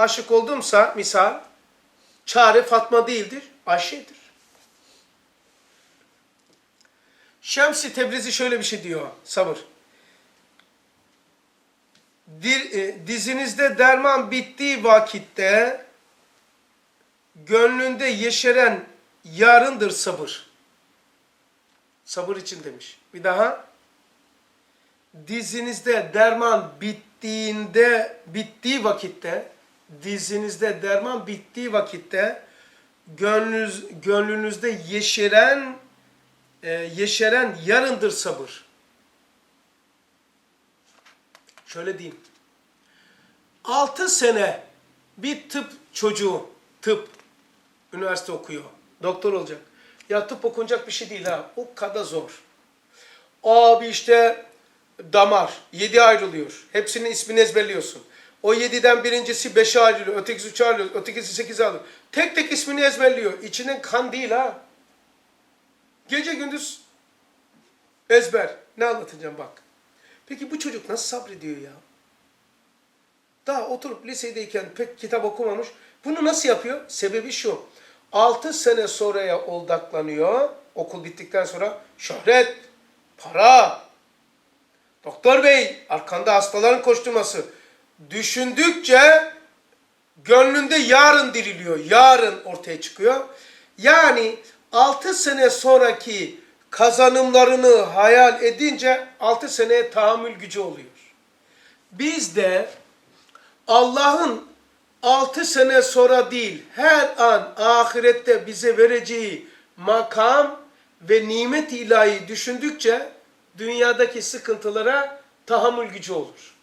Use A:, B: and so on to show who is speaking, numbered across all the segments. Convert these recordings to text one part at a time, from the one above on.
A: aşık oldumsa misal çare Fatma değildir, Ayşe'dir. Şems-i Tebrizi şöyle bir şey diyor, sabır. E, dizinizde derman bittiği vakitte gönlünde yeşeren yarındır sabır. Sabır için demiş. Bir daha. Dizinizde derman bittiğinde, bittiği vakitte, dizinizde derman bittiği vakitte gönlünüz, gönlünüzde yeşeren e, yeşeren yarındır sabır. Şöyle diyeyim. 6 sene bir tıp çocuğu, tıp, üniversite okuyor, doktor olacak. Ya tıp okunacak bir şey değil ha, o kadar zor. Abi işte damar, 7 ayrılıyor. Hepsinin ismini ezberliyorsun. O 7'den birincisi 5'e ayrılıyor, ötekisi 3'e ayrılıyor, ötekisi 8'e ayrılıyor. Tek tek ismini ezberliyor. İçinin kan değil ha. Gece gündüz ezber. Ne anlatacağım bak. Peki bu çocuk nasıl sabrediyor ya? Daha oturup lisedeyken pek kitap okumamış. Bunu nasıl yapıyor? Sebebi şu. 6 sene sonraya odaklanıyor. Okul bittikten sonra şöhret, para, doktor bey, arkanda hastaların koşturması. Düşündükçe gönlünde yarın diriliyor. Yarın ortaya çıkıyor. Yani 6 sene sonraki kazanımlarını hayal edince 6 seneye tahammül gücü oluyor. Biz de Allah'ın 6 sene sonra değil, her an ahirette bize vereceği makam ve nimet ilahi düşündükçe dünyadaki sıkıntılara tahammül gücü olur.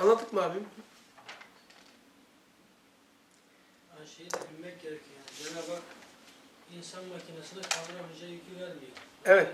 A: Anladık mı abim?
B: Yani şeyi de bilmek gerekiyor yani. Cenab-ı Hak insan makinesine kavramayacağı yükü vermiyor.
A: Evet.